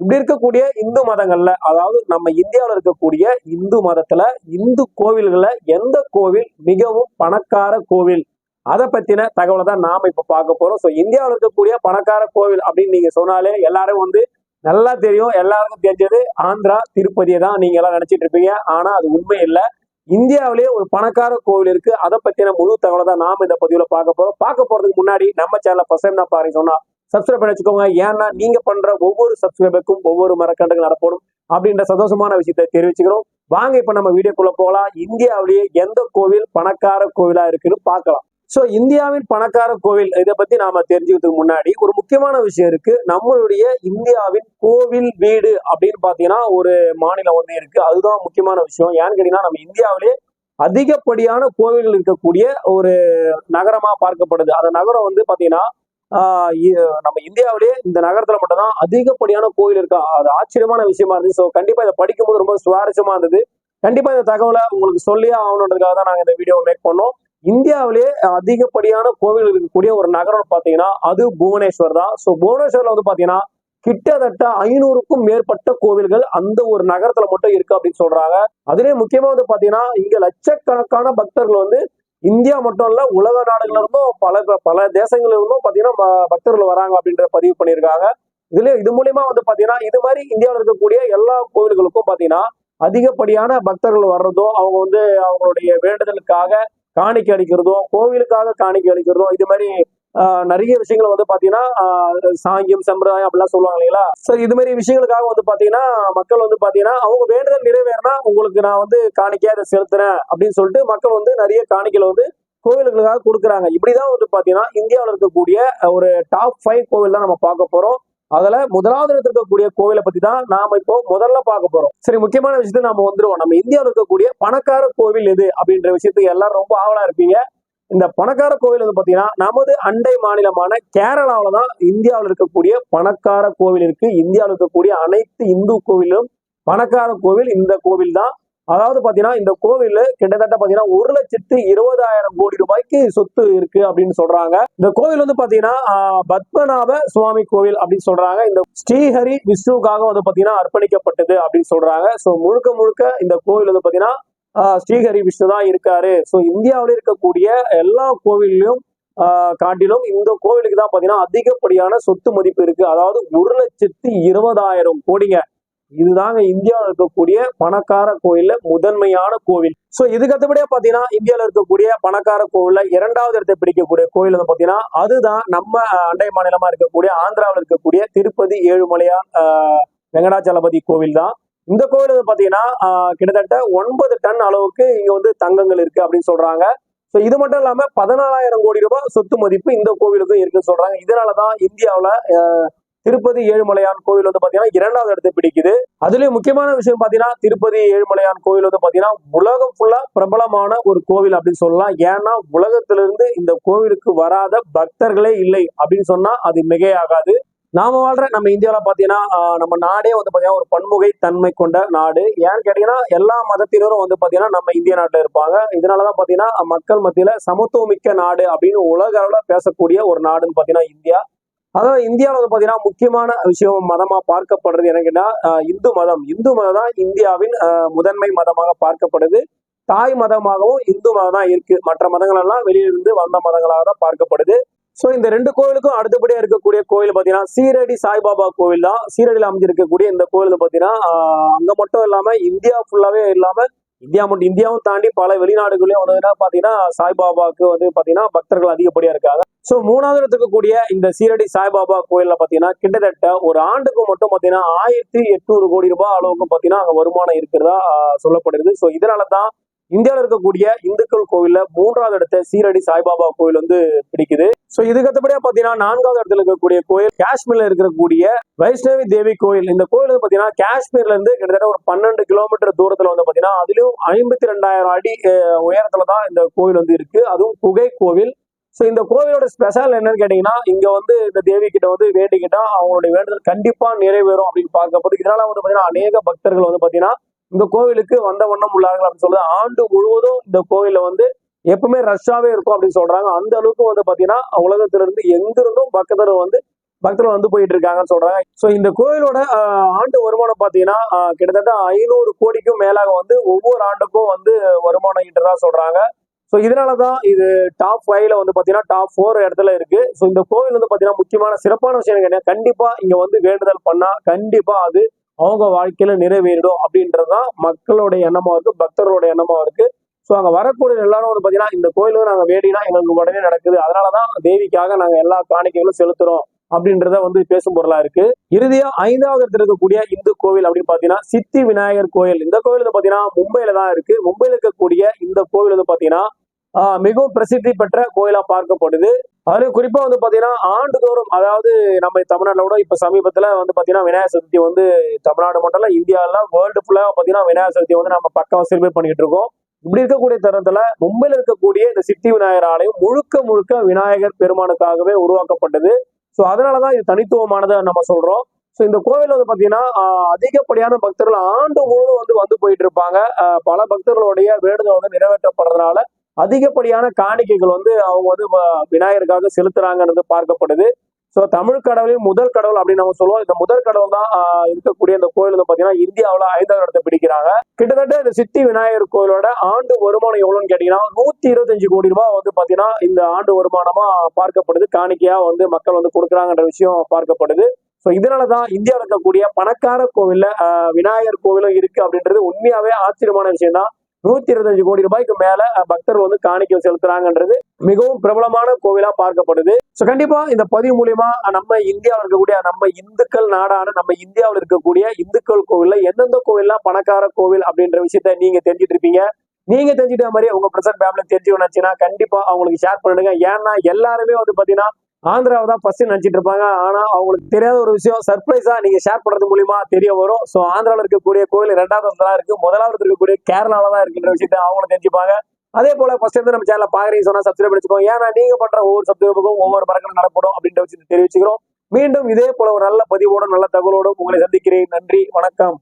இப்படி இருக்கக்கூடிய இந்து மதங்கள்ல அதாவது நம்ம இந்தியாவில் இருக்கக்கூடிய இந்து மதத்துல இந்து கோவில்களில் எந்த கோவில் மிகவும் பணக்கார கோவில்? அதை பத்தின தகவலை தான் நாம இப்ப பார்க்க போறோம். ஸோ இந்தியாவில் இருக்கக்கூடிய பணக்கார கோவில் அப்படின்னு நீங்க சொன்னாலே எல்லாரும் வந்து நல்லா தெரியும். எல்லாருக்கும் தெரிஞ்சது ஆந்திரா திருப்பதியை தான் நீங்க எல்லாம் நினைச்சிட்டு இருப்பீங்க. ஆனா அது உண்மை இல்லை. இந்தியாவிலேயே ஒரு பணக்கார கோவில் இருக்கு. அதை பத்தின முழு தகவலை தான் நாம இந்த பதிவுல பார்க்க போறோம். பார்க்க போறதுக்கு முன்னாடி நம்ம சேனல ஃபர்ஸ்ட் தான் பாருங்க சொன்னா சப்ஸ்கிரைப் பண்ணி வச்சுக்கோங்க. ஏன்னா நீங்க பண்ற ஒவ்வொரு சப்ஸ்கிரைபருக்கும் ஒவ்வொரு மரக்கண்டுகள் நடப்படும் அப்படின்ற சந்தோஷமான விஷயத்தை தெரிவிச்சுக்கிறோம். வாங்க இப்ப நம்ம வீடியோக்குள்ள போகலாம். இந்தியாவிலேயே எந்த கோவில் பணக்கார கோவிலா இருக்குன்னு பார்க்கலாம். சோ இந்தியாவின் பணக்கார கோவில் இதை பத்தி நாம தெரிஞ்சுக்கிறதுக்கு முன்னாடி ஒரு முக்கியமான விஷயம் இருக்கு. நம்மளுடைய இந்தியாவின் கோவில் வீடு அப்படின்னு பாத்தீங்கன்னா ஒரு மாநிலம் வந்து இருக்கு. அதுதான் முக்கியமான விஷயம். ஏன்னு கேட்டீங்கன்னா நம்ம இந்தியாவிலே அதிகப்படியான கோவில்கள் இருக்கக்கூடிய ஒரு நகரமா பார்க்கப்படுது. அந்த நகரம் வந்து பாத்தீங்கன்னா நம்ம இந்தியாவிலே இந்த நகரத்துல மட்டும்தான் அதிகப்படியான கோவில் இருக்கா? அது ஆச்சரியமான விஷயமா இருந்துச்சு. ஸோ கண்டிப்பா இதை படிக்கும்போது ரொம்ப சுவாரஸ்யமா இருந்தது. கண்டிப்பா இந்த தகவலை உங்களுக்கு சொல்லியே ஆகணுன்றதுக்காக தான் நாங்க இந்த வீடியோ மேக் பண்ணோம். இந்தியாவிலே அதிகப்படியான கோவில் இருக்கக்கூடிய ஒரு நகரம் பாத்தீங்கன்னா அது புவனேஸ்வர் தான். ஸோ புவனேஸ்வர்ல வந்து பாத்தீங்கன்னா கிட்டத்தட்ட ஐநூறுக்கும் மேற்பட்ட கோவில்கள் அந்த ஒரு நகரத்துல மட்டும் இருக்கு அப்படின்னு சொல்றாங்க. அதுலயே முக்கியமா வந்து பாத்தீங்கன்னா இங்க லட்சக்கணக்கான பக்தர்கள் வந்து இந்தியா மட்டும் இல்ல உலக நாடுகள்ல இருந்தும் பல பல தேசங்கள்ல இருந்தும் பாத்தீங்கன்னா பக்தர்கள் வராங்க அப்படின்ற பதிவு பண்ணியிருக்காங்க. இதுல இது மூலியமா வந்து பாத்தீங்கன்னா இது மாதிரி இந்தியாவில் இருக்கக்கூடிய எல்லா கோவில்களுக்கும் பாத்தீங்கன்னா அதிகப்படியான பக்தர்கள் வர்றதும் அவங்க வந்து அவங்களுடைய வேண்டுதலுக்காக காணிக்கை அளிக்கிறதும் கோவிலுக்காக காணிக்கை அளிக்கிறதும் இது மாதிரி நிறைய விஷயங்கள் வந்து பாத்தீங்கன்னா சாங்கியம் சம்பிரதாயம் அப்படிலாம் சொல்லுவாங்க இல்லைங்களா? சோ இது மாதிரி விஷயங்களுக்காக வந்து பாத்தீங்கன்னா மக்கள் வந்து பாத்தீங்கன்னா அவங்க வேண்டுதல் நிறைவேறினா உங்களுக்கு நான் வந்து காணிக்கையா இதை செலுத்துறேன் அப்படின்னு சொல்லிட்டு மக்கள் வந்து நிறைய காணிக்கைகளை வந்து கோவில்களுக்காக கொடுக்குறாங்க. இப்படிதான் வந்து பாத்தீங்கன்னா இந்தியாவில் இருக்கக்கூடிய ஒரு டாப் ஃபைவ் கோவில் தான் நம்ம பார்க்க போறோம். அதுல முதலாவது இருக்கக்கூடிய கோவிலை பத்தி தான் நாம இப்போ முதல்ல பார்க்க போறோம். சரி முக்கியமான விஷயத்தை நாம வந்துருவோம். நம்ம இந்தியாவில் இருக்கக்கூடிய பணக்கார கோவில் எது அப்படின்ற விஷயத்துக்கு எல்லாரும் ரொம்ப ஆவலா இருப்பீங்க. இந்த பணக்கார கோவில் வந்து பாத்தீங்கன்னா நமது அண்டை மாநிலமான கேரளாவில தான் இந்தியாவில் இருக்கக்கூடிய பணக்கார கோவில் இருக்கு. இந்தியாவில் இருக்கக்கூடிய அனைத்து இந்து கோவிலும் பணக்கார கோவில் இந்த கோவில் தான். அதாவது பாத்தீங்கன்னா இந்த கோவில் கிட்டத்தட்ட பாத்தீங்கன்னா ஒரு லட்சத்து இருபதாயிரம் கோடி ரூபாய்க்கு சொத்து இருக்கு அப்படின்னு சொல்றாங்க. இந்த கோவில் வந்து பாத்தீங்கன்னா பத்மநாப சுவாமி கோவில் அப்படின்னு சொல்றாங்க. இந்த ஸ்ரீஹரி விஷ்ணுக்காக வந்து பாத்தீங்கன்னா அர்ப்பணிக்கப்பட்டது அப்படின்னு சொல்றாங்க. சோ முழுக்க முழுக்க இந்த கோவில் வந்து பாத்தீங்கன்னா ஸ்ரீஹரி விஷ்ணு தான் இருக்காரு. ஸோ இந்தியாவில் இருக்கக்கூடிய எல்லா கோவில்லையும் ஆஹ், காட்டிலும் இந்த கோவிலுக்கு தான் பார்த்தீங்கன்னா அதிகப்படியான சொத்து மதிப்பு இருக்கு. அதாவது ஒரு லட்சத்தி இருபதாயிரம் கோடிங்க. இதுதாங்க இந்தியாவில் இருக்கக்கூடிய பணக்கார கோயில்ல முதன்மையான கோவில். சோ இதுக்கு அடுத்தபடியா பாத்தீங்கன்னா இந்தியாவில் இருக்கக்கூடிய பணக்கார கோவில்ல இரண்டாவது இடத்தை பிடிக்கக்கூடிய கோயில் வந்து பாத்தீங்கன்னா அதுதான் நம்ம அண்டை மாநிலமா இருக்கக்கூடிய ஆந்திராவில் இருக்கக்கூடிய திருப்பதி ஏழுமலையா ஆஹ், வெங்கடாச்சலபதி கோவில் தான். இந்த கோவில் வந்து பாத்தீங்கன்னா கிட்டத்தட்ட ஒன்பது டன் அளவுக்கு இங்க வந்து தங்கங்கள் இருக்கு அப்படின்னு சொல்றாங்க. ஸோ இது மட்டும் இல்லாம பதினாலாயிரம் கோடி ரூபாய் சொத்து மதிப்பு இந்த கோவிலுக்கும் இருக்குன்னு சொல்றாங்க. இதனாலதான் இந்தியாவுல ஆஹ், திருப்பதி ஏழுமலையான் கோவில் வந்து பாத்தீங்கன்னா இரண்டாவது இடத்தை பிடிக்குது. அதுலயும் முக்கியமான விஷயம் பாத்தீங்கன்னா திருப்பதி ஏழுமலையான் கோவில் வந்து பாத்தீங்கன்னா உலகம் ஃபுல்லா பிரபலமான ஒரு கோவில் அப்படின்னு சொல்லலாம். ஏன்னா உலகத்திலிருந்து இந்த கோவிலுக்கு வராத பக்தர்களே இல்லை அப்படின்னு சொன்னா அது மிகையாகாது. நாம வாழ்ற நம்ம இந்தியாவில் பார்த்தீங்கன்னா நம்ம நாடே வந்து பார்த்தீங்கன்னா ஒரு பன்முகை தன்மை கொண்ட நாடு. ஏன்னு கேட்டீங்கன்னா எல்லா மதத்தினரும் வந்து பார்த்தீங்கன்னா நம்ம இந்திய நாட்டில் இருப்பாங்க. இதனாலதான் பார்த்தீங்கன்னா மக்கள் மத்தியில சமத்துவமிக்க நாடு அப்படின்னு உலக அளவில் பேசக்கூடிய ஒரு நாடுன்னு பார்த்தீங்கன்னா இந்தியா. அதாவது இந்தியாவில் வந்து பாத்தீங்கன்னா முக்கியமான விஷயம் மதமாக பார்க்கப்படுறது என்னன்னா இந்து மதம். இந்து மதம் தான் இந்தியாவின் முதன்மை மதமாக பார்க்கப்படுது. தாய் மதமாகவும் இந்து மதம் தான் இருக்கு. மற்ற மதங்கள் எல்லாம் வெளியிலிருந்து வந்த மதங்களாக தான் பார்க்கப்படுது. ஸோ இந்த ரெண்டு கோவிலுக்கும் அடுத்தபடியா இருக்கக்கூடிய கோயில் பாத்தீங்கன்னா சீரடி சாய்பாபா கோவில் தான். சீரடியில் அமைஞ்சிருக்கக்கூடிய இந்த கோவில் பாத்தீங்கன்னா அங்கே அங்க மட்டும் இல்லாம இந்தியா ஃபுல்லாவே இல்லாமல் இந்தியா மட்டும் இந்தியாவும் தாண்டி பல வெளிநாடுகளையும் வந்து என்ன பாத்தீங்கன்னா சாய்பாபாவுக்கு வந்து பாத்தீங்கன்னா பக்தர்கள் அதிகப்படியாக இருக்காங்க. ஸோ மூணாவது இடத்துக்கு கூடிய இந்த சீரடி சாய்பாபா கோயிலில் பாத்தீங்கன்னா கிட்டத்தட்ட ஒரு ஆண்டுக்கு மட்டும் பாத்தீங்கன்னா ஆயிரத்தி எட்நூறு கோடி ரூபாய் அளவுக்கு பாத்தீங்கன்னா அங்க வருமானம் இருக்கிறதா சொல்லப்படுது. ஸோ இதனால தான் இந்தியாவில் இருக்கக்கூடிய இந்துக்கள் கோவில்ல மூன்றாவது இடத்த சீரடி சாய்பாபா கோயில் வந்து பிடிக்குது. சோ இதுக்கு அடுத்தபடியா பாத்தீங்கன்னா நான்காவது இடத்துல இருக்கக்கூடிய கோயில் காஷ்மீர்ல இருக்கக்கூடிய வைஷ்ணவி தேவி கோயில். இந்த கோயில் வந்து பாத்தீங்கன்னா காஷ்மீர்ல இருந்து கிட்டத்தட்ட ஒரு பன்னெண்டு கிலோமீட்டர் தூரத்துல வந்து பாத்தீங்கன்னா அதுலயும் ஐம்பத்தி ரெண்டாயிரம் அடி உயரத்துல தான் இந்த கோயில் வந்து இருக்கு. அதுவும் குகை கோவில். ஸோ இந்த கோவிலோட ஸ்பெஷல் என்னன்னு கேட்டீங்கன்னா இங்க வந்து இந்த தேவி கிட்ட வந்து வேண்டிக்கிட்டா அவங்களுடைய வேண்டுதல் கண்டிப்பா நிறைவேறும் அப்படின்னு பார்க்கப்போது இதனால வந்து பாத்தீங்கன்னா அநேக பக்தர்கள் வந்து பாத்தீங்கன்னா இந்த கோவிலுக்கு வந்த வண்ணம் உள்ளார்கள் அப்படின்னு சொல்லுது ஆண்டு முழுவதும் இந்த கோவில வந்து எப்பவுமே ரஷ்ஷாவே இருக்கும் அப்படின்னு சொல்றாங்க. அந்த அளவுக்கு வந்து பாத்தீங்கன்னா உலகத்திலிருந்து எங்கிருந்தும் பக்தர்கள் வந்து பக்தர்கள் வந்து போயிட்டு இருக்காங்கன்னு சொல்றாங்க. சோ இந்த கோயிலோட ஆண்டு வருமானம் பாத்தீங்கன்னா கிட்டத்தட்ட ஐநூறு கோடிக்கும் மேலாக வந்து ஒவ்வொரு ஆண்டுக்கும் வந்து வருமானம் ஈட்டுறதா சொல்றாங்க. ஸோ இதனாலதான் இது டாப் ஃபைவ்ல வந்து பாத்தீங்கன்னா டாப் ஃபோர் இடத்துல இருக்கு. ஸோ இந்த கோவில் வந்து பாத்தீங்கன்னா முக்கியமான சிறப்பான விஷயம் கிடையாது கண்டிப்பா இங்க வந்து வேண்டுதல் பண்ணா கண்டிப்பா அது அவங்க வாழ்க்கையில நிறைவேறிடும் அப்படின்றதுதான் மக்களுடைய எண்ணமா இருக்கு பக்தர்களுடைய எண்ணமா இருக்கு. ஸோ அங்கே வரக்கூடிய எல்லாரும் வந்து பார்த்தீங்கன்னா இந்த கோயிலுக்கு நாங்கள் வேடினா எங்களுக்கு உடனே நடக்குது. அதனாலதான் தேவிக்காக நாங்கள் எல்லா காணிக்கைகளும் செலுத்துறோம் அப்படின்றத வந்து பேசும் பொருளா இருக்கு. இறுதியா ஐந்தாவது இடத்துல இருக்கக்கூடிய இந்து கோவில் அப்படின்னு பாத்தீங்கன்னா சித்தி விநாயகர் கோயில். இந்த கோவில் வந்து பாத்தீங்கன்னா மும்பையில தான் இருக்கு. மும்பையில இருக்கக்கூடிய இந்த கோவில் வந்து பாத்தீங்கன்னா மிகவும் பிரசித்தி பெற்ற கோயிலா பார்க்கப்படுது. அதுலயும் குறிப்பா வந்து பாத்தீங்கன்னா ஆண்டுதோறும் அதாவது நம்ம தமிழ்நாட்டில் கூட இப்ப சமீபத்துல வந்து பாத்தீங்கன்னா விநாயகர் சதுர்த்தி வந்து தமிழ்நாடு மட்டும் இல்ல இந்தியாவில வேர்ல்டு ஃபுல்லா பாத்தீங்கன்னா விநாயகர் சதுர்த்தி வந்து நம்ம பக்காவா செலிப்ரேட் பண்ணிட்டு இருக்கோம். இப்படி இருக்கக்கூடிய தருணத்துல மும்பையில இருக்கக்கூடிய இந்த சித்தி விநாயகர் ஆலயம் முழுக்க முழுக்க விநாயகர் பெருமானுக்காகவே உருவாக்கப்பட்டது. ஸோ அதனாலதான் இது தனித்துவமானதை நம்ம சொல்றோம். ஸோ இந்த கோவில் வந்து பாத்தீங்கன்னா அதிகப்படியான பக்தர்கள் ஆண்டு முழுவதும் வந்து வந்து போயிட்டு இருப்பாங்க. பல பக்தர்களுடைய வேண்டுதல் வந்து நிறைவேற்றப்படுறதுனால அதிகப்படியான காணிக்கைகள் வந்து அவங்க வந்து வ- விநாயகருக்காக செலுத்துறாங்கன்றது பார்க்கப்படுது. ஸோ தமிழ் கடவுளின் முதல் கடவுள் அப்படின்னு நம்ம சொல்லுவோம். இந்த முதல் கடவுள் தான் இருக்கக்கூடிய இந்த கோயில் வந்து பாத்தீங்கன்னா இந்தியாவில் ஐந்தாவது இடத்தை பிடிக்கிறாங்க. கிட்டத்தட்ட இந்த சித்தி விநாயகர் கோயிலோட ஆண்டு வருமானம் எவ்வளோன்னு கேட்டீங்கன்னா நூத்தி இருபத்தஞ்சு கோடி ரூபாய் வந்து பாத்தீங்கன்னா இந்த ஆண்டு வருமானமா பார்க்கப்படுது. காணிக்கையா வந்து மக்கள் வந்து கொடுக்குறாங்கன்ற விஷயம் பார்க்கப்படுது. ஸோ இதனாலதான் இந்தியாவில் இருக்கக்கூடிய பணக்கார கோவில்ல விநாயகர் கோவிலும் இருக்கு அப்படின்றது உண்மையாவே ஆச்சரியமான விஷயம் தான் நூத்தி இருபத்தஞ்சு கோடி ரூபாய்க்கு மேல பக்தர்கள் வந்து காணிக்கை செலுத்துறாங்கன்றது மிகவும் பிரபலமான கோவிலா பார்க்கப்படுது. ஸோ கண்டிப்பா இந்த பதிவு மூலியமா நம்ம இந்தியாவில் இருக்கக்கூடிய நம்ம இந்துக்கள் நாடான நம்ம இந்தியாவில் இருக்கக்கூடிய இந்துக்கள் கோவில்ல எந்தெந்த கோவில்லாம் பணக்கார கோவில் அப்படின்ற விஷயத்த நீங்க தெரிஞ்சுட்டு இருப்பீங்க. நீங்க தெரிஞ்சுட்ட மாதிரி உங்க பிரசன்ட் ஃபேமிலி தெரிஞ்சுக்கணும்னா கண்டிப்பா அவங்களுக்கு ஷேர் பண்ணிடுங்க. ஏன்னா எல்லாருமே வந்து பாத்தீங்கன்னா ஆந்திராவை தான் ஃபர்ஸ்ட் நினைச்சிட்டு இருப்பாங்க. ஆனா அவங்களுக்கு தெரியாத ஒரு விஷயம் சர்ப்ரைஸா நீங்க ஷேர் பண்றது மூலியமா தெரிய வரும். ஸோ ஆந்திராவில் இருக்கக்கூடிய கோயில் ரெண்டாவது தான் இருக்கு. முதலாவது இருக்கக்கூடிய கேரளால தான் இருக்கின்ற விஷயத்த அவங்களும் தெரிஞ்சுப்பாங்க. அதே போல ஃபர்ஸ்ட் இருந்து நம்ம சேனல் பாக்குறீங்க சொன்னா சப்ஸ்கிரைப் பண்ணிச்சுக்கோங்க. ஏன்னா நீங்க பண்ற ஒவ்வொரு சப்ஸ்கிரைபுக்கும் ஒவ்வொரு பறக்கணும் நடப்படும் அப்படின்ற விஷயத்தை தெரிவிச்சுக்கிறோம். மீண்டும் இதே போல ஒரு நல்ல பதிவோடும் நல்ல தகவலோடும் உங்களை சந்திக்கிறேன். நன்றி வணக்கம்.